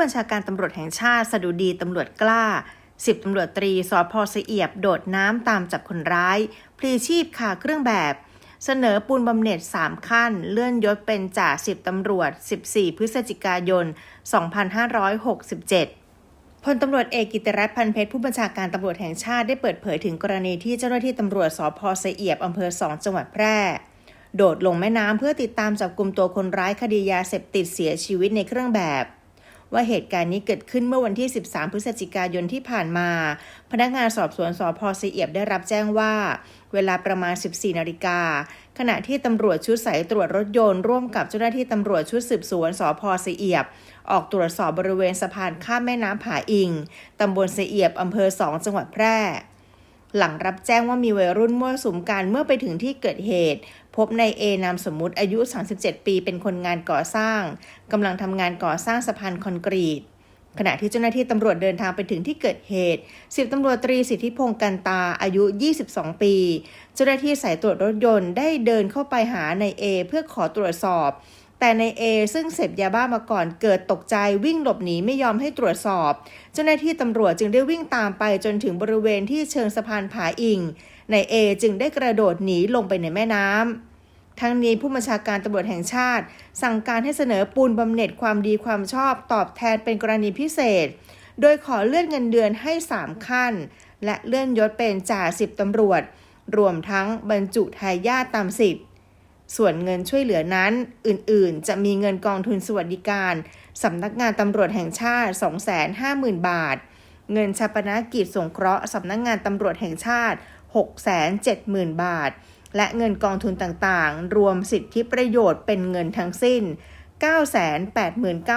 บัญชาการตำรวจแห่งชาติ สดุดีตำรวจกล้าสิบตำรวจตรีสอพอเสียบ โดดน้ำตามจับคนร้าย พลีชีพขาเครื่องแบบ เสนอปูนบำเหน็จ 3 ขั้น เลื่อนยศเป็นจ่าสิบตำรวจ 14 พฤศจิกายน 2567พลตำรวจเอกกิติรัตน์พันเพชรผู้บัญชาการตำรวจแห่งชาติได้เปิดเผยถึงกรณีที่เจ้าหน้าที่ตำรวจสพเสียบอำเภอสองจังหวัดแพร่ โดดลงแม่น้ำเพื่อติดตามจับกลุ่มตัวคนร้ายคดียาเสพติดเสียชีวิตในเครื่องแบบ ว่าเหตุการณ์นี้เกิดขึ้นเมื่อวันที่ 13 พฤศจิกายนที่ผ่านมา พนักงานสอบสวนสพเสียบได้รับแจ้งว่า เวลาประมาณ 14 นาฬิกา ขณะที่ตำรวจชุดสายตรวจรถยนต์ร่วมกับเจ้าหน้าที่ตำรวจชุดสืบสวนสพเสียบ ออกตรวจสอบบริเวณสะพานข้ามแม่น้ำผาอิงตำบลเสียบอำเภอสองจังหวัดแพร่ หลังรับแจ้งว่ามีวัยรุ่นมั่วสุมกันเมื่อไปถึงที่เกิดเหตุ พบในเอนามสมมุติอายุ 37 ปีเป็นคนงานก่อสร้างกำลังทำงานก่อสร้างสะพานคอนกรีต ขณะที่เจ้าหน้าที่ตำรวจเดินทางไปถึงที่เกิดเหตุสิบตำรวจตรีสิทธิพงศ์กันตาอายุ 22 ปี เจ้าหน้าที่สายตรวจรถยนต์ได้เดินเข้าไปหาในเอเพื่อขอตรวจสอบ แต่ในเอซึ่งเสพยาบ้ามาก่อนเกิดตกใจวิ่งหลบหนีไม่ยอมให้ตรวจสอบ เจ้าหน้าที่ตำรวจจึงได้วิ่งตามไปจนถึงบริเวณที่เชิงสะพานผาอิง ในเอจึงได้กระโดดหนีลงไปในแม่น้ำทั้งนี้ผู้บัญชาการตำรวจแห่งชาติ สั่งการให้เสนอปูนบำเหน็จความดีความชอบตอบแทนเป็นกรณีพิเศษ โดยขอเลื่อนเงินเดือนให้ 3 ขั้น และเลื่อนยศเป็นจ่าสิบตำรวจ รวมทั้งบรรจุทายาทตามสิทธิ ส่วนเงินช่วยเหลือนั้นอื่นๆ จะมีเงินกองทุนสวัสดิการสำนักงานตำรวจแห่งชาติ 250,000 บาท เงินชาปนกิจสงเคราะห์สำนักงานตำรวจแห่งชาติ 670,000 บาท และเงินกองทุนต่างๆ รวมสิทธิประโยชน์เป็นเงินทั้งสิ้น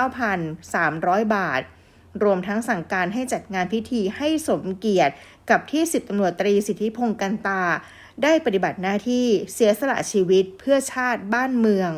989,300 บาท รวมทั้งสั่งการให้จัดงานพิธีให้สมเกียรติกับที่สิบตำรวจตรีสิทธิพงศ์กันตา ได้ปฏิบัติหน้าที่เสียสละชีวิตเพื่อชาติบ้านเมือง